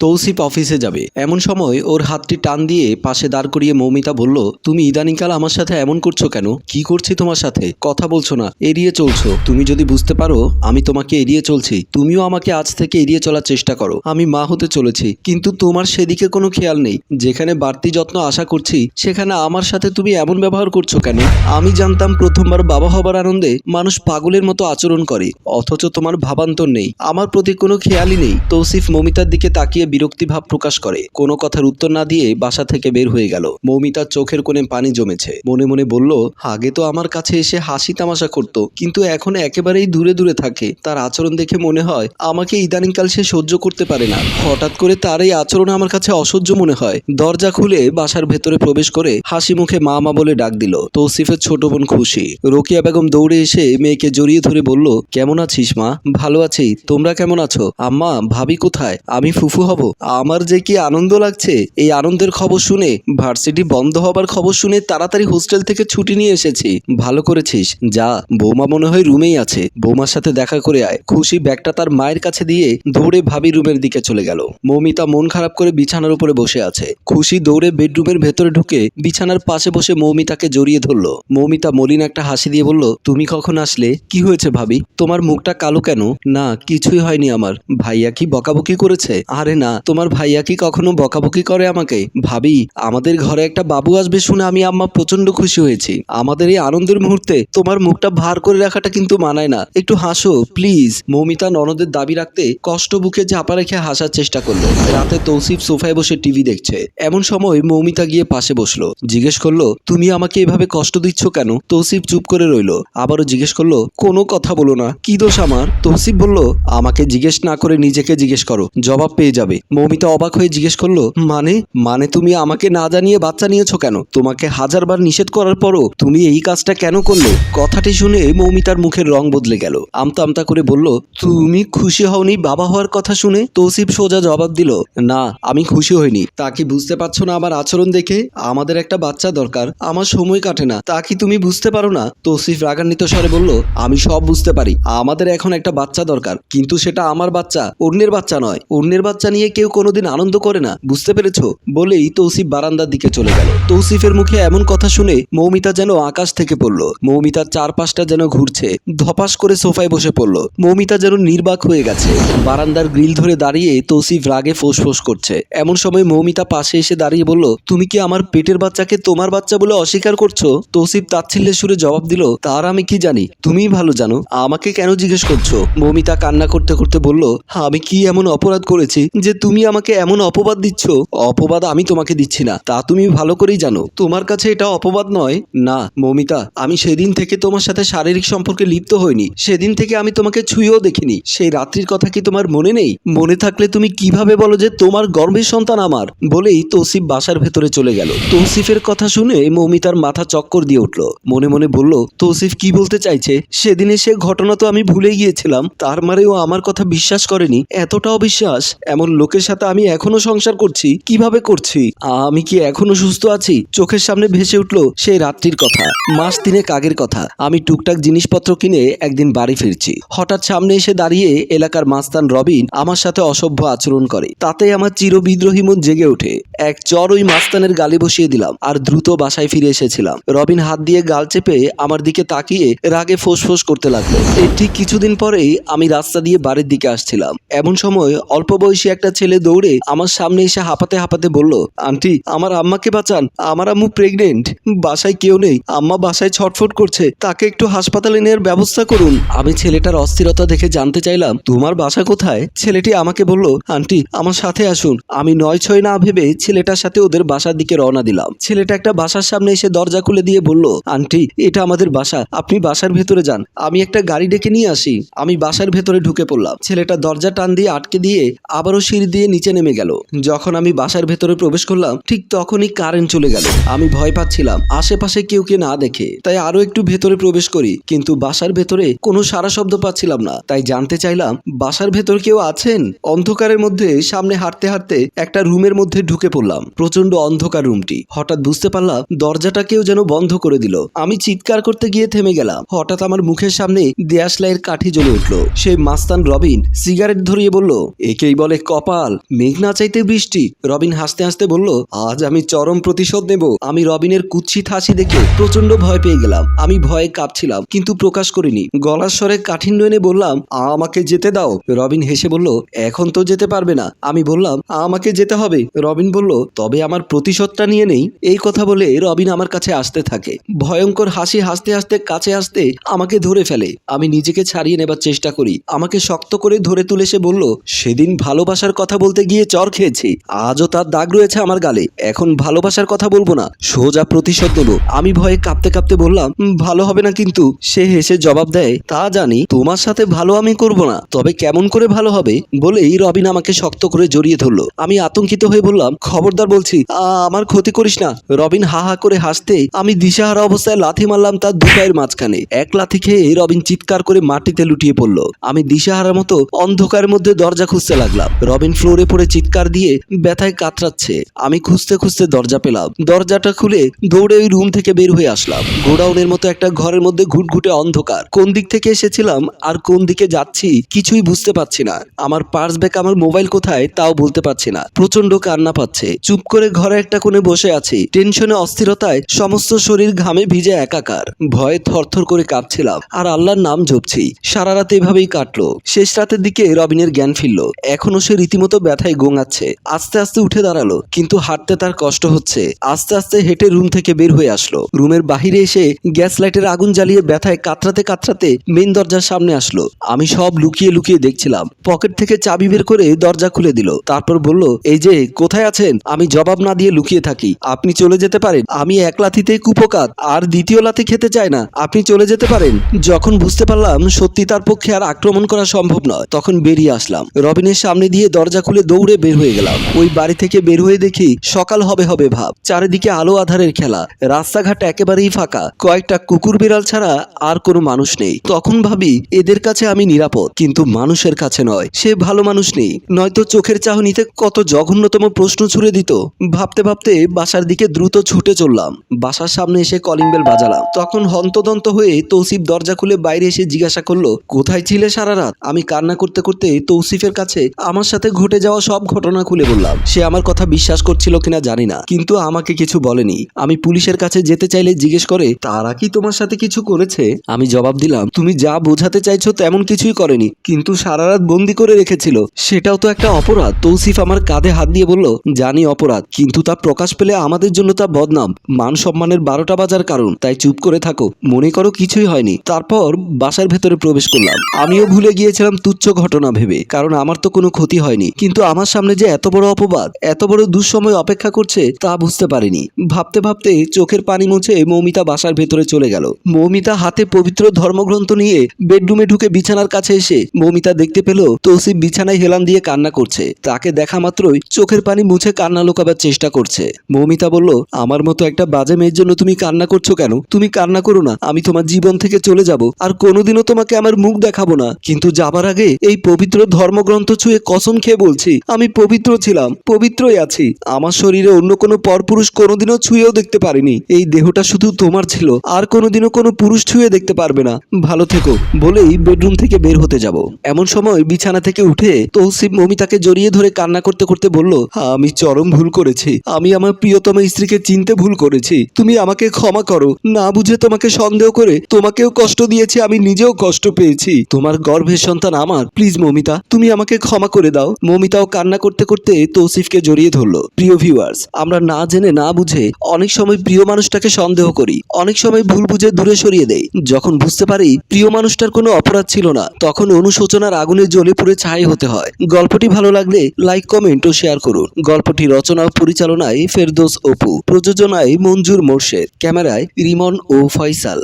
তৌসিফ অফিসে যাবে। এমন সময় ওর হাতটি টান দিয়ে পাশে দাঁড় করিয়ে মৌমিতা বলল, তুমি ইদানিংকাল আমার সাথে এমন করছ কেন? কি করছি তোমার সাথে? কথা বলছো না। এড়িয়ে চলছো। তুমি যদি বুঝতে পারো, আমি তোমাকে এড়িয়ে চলছি। তুমিও আমাকে আজ থেকে এড়িয়ে চলার চেষ্টা করো। আমি মা হতে চলেছি। কিন্তু তোমার সেদিকে কোনো খেয়াল নেই। যেখানে বাড়তি যত্ন আশা করছি, সেখানে আমার সাথে তুমি এমন ব্যবহার করছ কেন? আমি জানতাম প্রথমবার বাবা হবার আনন্দে মানুষ পাগলের মতো আচরণ করে। অথচ তোমার ভাবান্তর নেই। আমার প্রতি কোনো খেয়ালই নেই। তৌসিফ মৌমিতার দিকে তাকিয়ে বিরক্তি ভাব প্রকাশ করে। কোনো কথার উত্তর না দিয়ে বাসা থেকে বের হয়ে গেল। মৌমিতার চোখের কোণে পানি জমেছে। মনে মনে বলল, আগে তো আমার কাছে এসে হাসি তামাশা করত, কিন্তু এখন একেবারেই দূরে দূরে থাকে। তার আচরণ দেখে মনে হয়, আমাকে ইদানিংকাল সে সহ্য করতে পারে না। হঠাৎ করে তার এই আচরণ আমার কাছে অসহ্য মনে হয়। দরজা খুলে বাসার ভেতরে প্রবেশ করে হাসি মুখে মা মা বলে ডাক দিল। তৌসিফের ছোট বোন খুশি। রোকিয়া বেগম দৌড়ে এসে মেয়েকে জড়িয়ে ধরে বলল, কেমন আছিস মা? ভালো আছি। তোমরা কেমন আছো? আম্মা, ভাবি কোথায়? আমি ফুফু হব আমার যে কি আনন্দ লাগছে, এই আনন্দের খবর শুনে, ভার্সিটি বন্ধ হবার খবর শুনে তাড়াতাড়ি হোস্টেল থেকে ছুটি নিয়ে এসেছি। ভালো করেছিস। যা, বৌমা মনে হয় রুমেই আছে। বৌমার সাথে দেখা করে আয়। খুশি ব্যাগটা তার মায়ের কাছে দিয়ে দৌড়ে ভাবি রুমের দিকে চলে গেল। মৌমিতা মন খারাপ করে বিছানার উপরে বসে আছে। খুশি দৌড়ে বেডরুমের ভেতরে ঢুকে বিছানার পাশে বসে মৌমিতাকে জড়িয়ে ধরলো। মৌমিতা মলিন একটা হাসি দিয়ে বলল, তুমি কখন আসলে? কি হয়েছে ভাবি? তোমার মুখটা কালো কেন? না, কিছুই হয়নি আমার। ভাইয়া কি বকাবকি করেছে? আরে না তোমার ভাইয়া কি কখনো বকাবকি করে আমাকে? ভাবি, আমাদের ঘরে একটা বাবু আসবে শুনে আমি আম্মা প্রচণ্ড খুশি হয়েছি। আমাদের এই আনন্দের মুহূর্তে তোমার মুখটা ভার করে রাখাটা কিন্তু মানায় না। একটু হাসো, প্লিজ। মৌমিতা ননদের দাবি রাখতে কষ্ট বুকে চাপা রেখে হাসার চেষ্টা করল। রাতে তৌসিফ সোফায় বসে টিভি দেখছে। এমন সময় মৌমিতা গিয়ে পাশে বসল। জিজ্ঞেস করল, তুমি আমাকে এভাবে কষ্ট দিচ্ছ কেন? তৌসিফ চুপ করে রইল। আবারও জিজ্ঞেস করল, কোনো কথা বলো না। কি দোষ আমার? তৌসিফ বলল, আমাকে জিজ্ঞেস না করে নিজেকে জিজ্ঞেস করো। জবাব পেয়ে যাবে। মৌমিতা অবাক হয়ে জিজ্ঞেস করল মানে মানে তুমি আমাকে না জানিয়ে বাচ্চা নিয়েছো কেন? তোমাকে হাজারবার নিষেধ করার পরও তুমি এই কাজটা কেন করলে? কথাটি শুনে মৌমিতার মুখের রং বদলে গেল। আমতা আমতা করে বলল, তুমি খুশি হওনি বাবা হওয়ার কথা শুনে? তৌসিফ সোজা জবাব দিল, না, আমি খুশি হইনি। তা কি বুঝতে পারছ না আমার আচরণ দেখে? আমাদের একটা বাচ্চা দরকার, আমার সময় কাটে না। তা কি তুমি বুঝতে পারো না? তৌসিফ রাগান্বিত স্বরে বলল, আমি সব বুঝতে পারি। আমাদের এখন একটা বাচ্চা দরকার, কিন্তু সেটা আমার বাচ্চা, অন্যের বাচ্চা নয়। অন্যের বাচ্চা নিয়ে কেউ কোনোদিন আনন্দ করে না, বুঝতে পেরেছ? বলেই তৌসিফ বারান্দার দিকে চলে গেল। তৌসিফের মুখে এমন কথা শুনে মৌমিতা যেন আকাশ থেকে পড়ল। মৌমিতার চারপাশটা যেন ঘুরছে, ধপাস করে সোফায় বসে পড়ল। মৌমিতা যেন নির্বাক হয়ে গেছে। বারান্দার গ্রিল ধরে দাঁড়িয়ে তৌসিফ রাগে ফোঁস করছে। এমন সময় মৌমিতা পাশে এসে দাঁড়িয়ে বলল, তুমি কি আমার পেটের বাচ্চাকে তোমার বাচ্চা বলে অস্বীকার করছ? তৌসিফ তাচ্ছিল্যের সুরে জবাব দিল, তার আমি কি জানি? তুমিই ভালো জানো। আমাকে কেন জিজ্ঞেস করছ? মৌমিতা কান্না করতে করতে বলল, আমি কি এমন অপরাধ করেছি যে তুমি আমাকে এমন অপবাদ দিচ্ছ, অপবাদ আমি তোমাকে দিচ্ছি না, তা তুমি ভালো করেই জানো। তোমার কাছে এটা অপবাদ নয়? না, মৌমিতা, আমি সেদিন থেকে তোমার সাথে শারীরিক সম্পর্কে লিপ্ত হইনি। সেদিন থেকে আমি তোমাকে ছুঁয়েও দেখিনি। সেই রাত্রির কথা কি তোমার মনে নেই? মনে থাকলে তুমি কীভাবে বলো যে তোমার গর্ভের সন্তান আমার? বলেই তৌসিফ বাসার ভেতরে চলে গেল। তৌসিফের কথা শুনে মৌমিতার মাথা চক্কর দিয়ে উঠল। মনে মনে বলল, তৌসিফ কি বলতে চাইছে? সেদিনে সে ঘটনা তো আমি ভুলে গিয়েছিলাম। তার মারেও আমার কথা বিশ্বাস করেনি? এতটা অবিশ্বাস? এমন লোকের সাথে আমি এখনও সংসার করছি, কীভাবে করছি? আমি কি এখনও সুস্থ আছি? চোখের সামনে ভেসে উঠল সেই রাত্রির কথা, মাস তিনেক আগের কথা। আমি টুকটাক জিনিসপত্র কিনে একদিন বাড়ি ফিরছি। হঠাৎ সামনে এসে দাঁড়িয়ে এলাকার মাস্তান রবিন আমার সাথে অসভ্য আচরণ করে। তাতে আমার চির বিদ্রোহী মন জেগে ওঠে। এক চর ওই মাস্তানের গালে বসিয়ে দিলাম আর দ্রুত বাসায় ফিরে এসেছিলাম। রবিন হাত দিয়ে গাল চেপে আমার দিকে তাকিয়ে রাগে ফোঁস করতে লাগল। এর ঠিক কিছুদিন পরেই আমি রাস্তা দিয়ে বাড়ির দিকে আসছিলাম। এমন সময় অল্প বয়সী একটা ছেলে দৌড়ে আমার সামনে এসে হাঁপাতে হাঁপাতে বলল, আন্টি, আমার আম্মাকে বাঁচান। আমার আম্মু প্রেগনেন্ট বাসায় কেউ নেই। আম্মা বাসায় ছটফট করছে। তাকে একটু হাসপাতালে নেওয়ার ব্যবস্থা করুন। আমি ছেলেটার অস্থিরতা দেখে জানতে চাইলাম, তোমার বাসা কোথায়? ছেলেটি আমাকে বলল, আন্টি, আমার সাথে আসুন। আমি নয় ছয় না ভেবে ছেলেটার সাথে ওদের বাসার দিকে রওনা দিলাম। ছেলেটা একটা বাসার সামনে এসে দরজা খুলে দিয়ে বলল, আন্টি, এটা আমাদের বাসা। আপনি বাসার ভেতরে যান। আমি একটা গাড়ি ডেকে নিয়ে আসি। আমি বাসার ভেতরে ঢুকে পড়লাম। ছেলেটা দরজা টান দিয়ে আটকে দিয়ে আবারও সিঁড়ি দিয়ে নিচে নেমে গেল। যখন আমি বাসার ভেতরে প্রবেশ করলাম, ঠিক তখনই কারেন্ট চলে গেল। আমি ভয় পাচ্ছিলাম, আশেপাশে কেউ কে না দেখে। তাই আরও একটু ভেতরে প্রবেশ করি, কিন্তু বাসার ভেতরে কোনো সারা শব্দ পাচ্ছিলাম না। তাই জানতে চাইলাম, বাসার ভেতর কেউ আছেন? অন্ধকারের মধ্যে সামনে হাঁটতে হাঁটতে একটা রুমের মধ্যে ঢুকে পড়লাম। প্রচণ্ড অন্ধকার রুমটি। হঠাৎ বুঝতে পারলাম, দরজাটা কেউ যেন বন্ধ করে দিল। আমি চিৎকার করতে গিয়ে থেমে গেলাম। হঠাৎ আমার মুখের সামনে দেয়াশলাইয়ের কাঠি জ্বলে উঠল। সেই মাস্তান রবিন সিগারেট ধরিয়ে বলল, একেই বলে কপাল কপাল মেঘ না চাইতে বৃষ্টি। রবিন হাসতে হাসতে বলল, আজ আমি চরম প্রতিশোধ নেব। আমি রবিনের কুৎসিত হাসি দেখে প্রচণ্ড ভয় পেয়ে গেলাম। আমি ভয়ে কাঁপছিলাম, কিন্তু প্রকাশ করিনি। গলার স্বরে কাঠিন্য এনে বললাম আমাকে যেতে দাও। রবিন হেসে বলল, এখন তো যেতে পারবে না। আমি বললাম আমাকে যেতে হবে। রবিন বলল, তবে আমার প্রতিশোধটা নিয়ে নেই। এই কথা বলে রবিন আমার কাছে আসতে থাকে। ভয়ঙ্কর হাসি হাসতে হাসতে কাছে আসতে আমাকে ধরে ফেলে। আমি নিজেকে ছাড়িয়ে নেবার চেষ্টা করি। আমাকে শক্ত করে ধরে তুলে সে বলল, সেদিন ভালোবাসার কথা বলতে গিয়ে চর খেয়েছি। আজও তার দাগ রয়েছে আমার গালে। এখন ভালোবাসার কথা বলব না। সোজা প্রতিশোধ নেব। আমি ভয়ে কাঁপতে কাঁপতে বললাম ভালো হবে না কিন্তু। সে হেসে জবাব দেয় তা জানি তোমার সাথে ভালো আমি করব না। তবে কেমন করে ভালো হবে? বলেই রবিন আমাকে শক্ত করে জড়িয়ে ধরলো। আমি আতঙ্কিত হয়ে বললাম খবরদার বলছি "আ, আমার ক্ষতি করিস না। রবিন হা হা করে হাসতে আমি দিশাহারা অবস্থায় লাথি মারলাম তার দুপায়ের মাঝখানে। এক লাথি খেয়ে রবিন চিৎকার করে মাটিতে লুটিয়ে পড়ল। আমি দিশাহারার মতো অন্ধকারের মধ্যে দরজা খুঁজতে লাগলাম। রবিন ফ্লোরে পড়ে চিৎকার দিয়ে ব্যথায় কাতরাচ্ছে। আমি খুঁজতে খুঁজতে দরজা পেলাম। দরজাটা খুলে দৌড়ে ওই রুম থেকে বের হয়ে আসলাম। গোডাউনের মতো একটা ঘরের মধ্যে ঘুটঘুটে অন্ধকার। কোন দিক থেকে এসেছিলাম আর কোন দিকে যাচ্ছি কিছুই বুঝতে পারছি না। আমার পার্স ব্যাগ, আমার মোবাইল কোথায় তাও বলতে পারছি না। প্রচণ্ড কান্না পাচ্ছে। চুপ করে ঘরে একটা কোণে বসে আছি। টেনশনে, অস্থিরতায় সমস্ত শরীর ঘামে ভিজে একাকার। ভয়ে থরথর করে কাঁপছিলাম। আর আল্লাহর নাম জপছি। সারা রাত এভাবেই কাটলো। শেষ রাতের দিকে রবিনের জ্ঞান ফিরল। এখনও সে রীতিমতো ব্যথায় গোঙাচ্ছে। আস্তে আস্তে উঠে দাঁড়াল, কিন্তু হাঁটতে তার কষ্ট হচ্ছে। আস্তে আস্তে হেঁটে রুম থেকে বের হয়ে আসলো। রুমের বাহিরে এসে গ্যাস লাইটের আগুন জ্বালিয়ে ব্যথায় কাতরাতে কাতরাতে মেন দরজার সামনে আসলো। আমি সব লুকিয়ে লুকিয়ে দেখছিলাম। পকেট থেকে চাবি বের করে দরজা খুলে দিল। তারপর বলল, এই যে, কোথায় আছেন? আমি জবাব না দিয়ে লুকিয়ে থাকি। আপনি চলে যেতে পারেন। আমি এক লাথিতে কুপকাত, আর দ্বিতীয় লাথি খেতে চাই না। আপনি চলে যেতে পারেন। যখন বুঝতে পারলাম সত্যি তার পক্ষে আর আক্রমণ করা সম্ভব নয়, তখন বেরিয়ে আসলাম। রবিনের সামনে দিয়ে দরজা খুলে দৌড়ে বের হয়ে গেলাম। ওই বাড়ি থেকে বের হয়ে দেখি সকাল হবে হবে ভাব। চারিদিকে আলো আধারের খেলা। রাস্তাঘাট একেবারেই ফাঁকা। কয়েকটা কুকুর বিড়াল ছাড়া আর কোনো মানুষ নেই। তখন ভাবি, এদের কাছে আমি নিরাপদ, কিন্তু মানুষের কাছে নয়। সে ভালো মানুষ নেই। নয়তো চোখের চাহনিতে কত জঘন্যতম প্রশ্ন ছুড়ে দিত। ভাবতে ভাবতে বাসার দিকে দ্রুত ছুটে চললাম। বাসার সামনে এসে কলিং বেল বাজালাম। তখন হন্তদন্ত হয়ে তৌসিফ দরজা খুলে বাইরে এসে জিজ্ঞাসা করল, কোথায় ছিলে সারা রাত? আমি কান্না করতে করতে তৌসিফের কাছে আমার সাথে ঘটে যাওয়া সব ঘটনা খুলে বললাম। সে আমার কথা বিশ্বাস করছিল কিনা জানি না, কিন্তু আমাকে কিছু বলেনি। আমি পুলিশের কাছে যেতে চাইলে জিজ্ঞেস করে, তারা কি তোমার সাথে কিছু করেছে? আমি জবাব দিলাম, তুমি যা বোঝাতে চাইছো তেমন কিছুই করেনি, কিন্তু সারা রাত বন্দি করে রেখেছিল। সেটাও তো একটা অপরাধ। তৌসিফ আমার কাঁধে হাত দিয়ে বলল, জানি অপরাধ, কিন্তু তা প্রকাশ পেলে আমাদের জন্য তা বদনাম। মান সম্মানের বারোটা বাজার কারণ, তাই চুপ করে থাকো। মনে করো কিছুই হয়নি। তারপর বাসার ভেতরে প্রবেশ করলাম। আমিও ভুলে গিয়েছিলাম তুচ্ছ ঘটনা ভেবে, কারণ আমার তো কোনো ক্ষতি হয়নি। কিন্তু আমার সামনে যে এত বড় অপবাদ, এত বড় দুঃসময় অপেক্ষা করছে, তা বুঝতে পারিনি। ভাবতে ভাবতে চোখের পানি মুছে মৌমিতা বাসার ভেতরে চলে গেল। মৌমিতা হাতে পবিত্র ধর্মগ্রন্থ নিয়ে বেডরুমে ঢুকে বিছানার কাছে এসে মৌমিতা দেখতে পেল, তৌসিফ বিছানায় হেলান দিয়ে কান্না করছে। তাকে দেখা মাত্রই চোখের পানি মুছে কান্না লুকাবার চেষ্টা করছে। মৌমিতা বলল, আমার মতো একটা বাজে মেয়ের জন্য তুমি কান্না করছ কেন? তুমি কান্না করো না, আমি তোমার জীবন থেকে চলে যাব, আর কোনোদিনও তোমাকে আমার মুখ দেখাবো না। কিন্তু যাবার আগে এই পবিত্র ধর্মগ্রন্থ ছুঁয়ে কসম খেয়ে বলছি, আমি পবিত্র ছিলাম, পবিত্রই আছি। আমার শরীরে অন্য কোনো পরপুরুষ কোনোদিনও ছুঁয়েও দেখতে পারিনি। এই দেহটা শুধু তোমার ছিল, আর কোনোদিনও কোনো পুরুষ ছুঁয়ে দেখতে পারবে না। ভালো থেকো, বলেই বেডরুম থেকে বের হতে যাব। এমন সময় বিছানা থেকে উঠে তৌসিফ মমিতাকে জড়িয়ে ধরে কান্না করতে করতে বলল আমি চরম ভুল করেছি। আমি আমার প্রিয়তম স্ত্রীকে চিনতে ভুল করেছি। তুমি আমাকে ক্ষমা করো। না বুঝে তোমাকে সন্দেহ করে তোমাকেও কষ্ট দিয়েছি, আমি নিজেও কষ্ট পেয়েছি। তোমার গর্ভের সন্তান আমার। প্লিজ মমিতা, তুমি আমাকে ক্ষমা করে দাও। মমিতাও কান্না করতে করতে তৌসিফকে জড়িয়ে ধরলো। প্রিয় ভিউয়ার্স আমরা না জেনে না বুঝে অনেক সময় প্রিয় মানুষটাকে সন্দেহ করি, অনেক সময় ভুল বুঝে দূরে সরিয়ে দেই। যখন বুঝতে পারি প্রিয় মানুষটার কোনো অপরাধ ছিল না, তখন অনুশোচনার আগুনে জ্বলে পুড়ে ছাই হতে হয়। গল্পটি ভালো লাগলে লাইক কমেন্ট ও শেয়ার করুন। গল্পটি রচনা ও পরিচালনায় ফেরদোস অপু। প্রযোজনায় মঞ্জুর মোর্শেদ। ক্যামেরায় রিমন ও ফয়সাল।